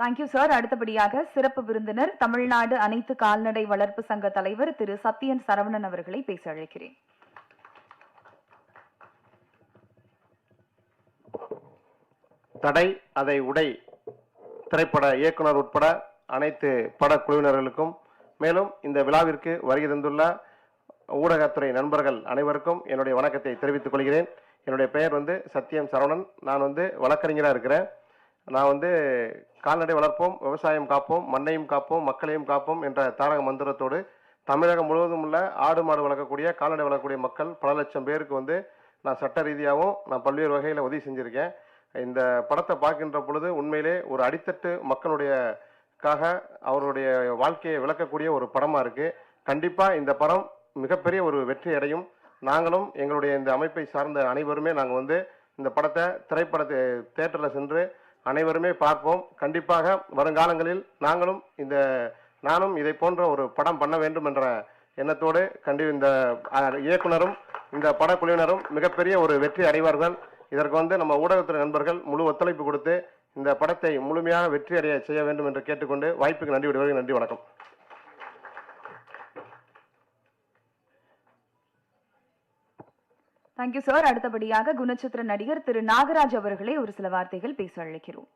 Thank you sir அடுத்தபடியாக சிறப்பு விருந்தினர் தமிழ்நாடு அனைத்து கால்நடை வளர்ப்பு சங்க தலைவர் திரு. சத்யன் சரவணன் அவர்களை பேச அழைக்கிறேன். தடை அதை உடை திரைப்பட இயக்குனர் உட்பட அனைத்து படக்குழுவினர்களுக்கும் மேலும் இந்த விழாவிற்கு வருகை தந்துள்ள ஊடகத்துறை நண்பர்கள் அனைவருக்கும் என்னுடைய வணக்கத்தை தெரிவித்துக் கொள்கிறேன். என்னுடைய பெயர் வந்து சத்யம் சரவணன். நான் வந்து வழக்கறிஞராக இருக்கிறேன். நான் வந்து கால்நடை வளர்ப்போம் விவசாயம் காப்போம் மண்ணையும் காப்போம் மக்களையும் காப்போம் என்ற தாரக மந்திரத்தோடு தமிழகம் முழுவதும் உள்ள ஆடு மாடு வளர்க்கக்கூடிய கால்நடை வளர்க்கக்கூடிய மக்கள் பல லட்சம் பேருக்கு வந்து நான் சட்ட ரீதியாகவும் நான் பல்வேறு வகையில் உதவி செஞ்சுருக்கேன். இந்த படத்தை பார்க்கின்ற பொழுது உண்மையிலே ஒரு அடித்தட்டு மக்களுடைய காக அவருடைய வாழ்க்கையை விளக்கக்கூடிய ஒரு படமாக இருக்குது கண்டிப்பாக இந்த படம் மிகப்பெரிய ஒரு வெற்றி அடையும். நாங்களும் எங்களுடைய இந்த அமைப்பை சார்ந்த அனைவருமே நாங்கள் வந்து இந்த படத்தை திரைப்பட தேட்டரில் சென்று அனைவருமே பார்ப்போம். கண்டிப்பாக வருங்காலங்களில் நாங்களும் இந்த நானும் இதை போன்ற ஒரு படம் பண்ண வேண்டும் என்ற எண்ணத்தோடு கண்டி இந்த இயக்குனரும் இந்த படக்குழுவினரும் மிகப்பெரிய ஒரு வெற்றி அடைவார்கள். இதற்கு வந்து நம்ம ஊடகத்துறை நண்பர்கள் முழு ஒத்துழைப்பு கொடுத்து இந்த படத்தை முழுமையாக வெற்றி அடைய செய்ய வேண்டும் என்று கேட்டுக்கொண்டு வாய்ப்புக்கு நன்றி விடுவதற்கு நன்றி வணக்கம். தேங்க்யூ சார் அடுத்தபடியாக குணச்சித்திர நடிகர் திரு நாகராஜ் அவர்களை ஒரு சில வார்த்தைகள் பேச அழைக்கிறோம்.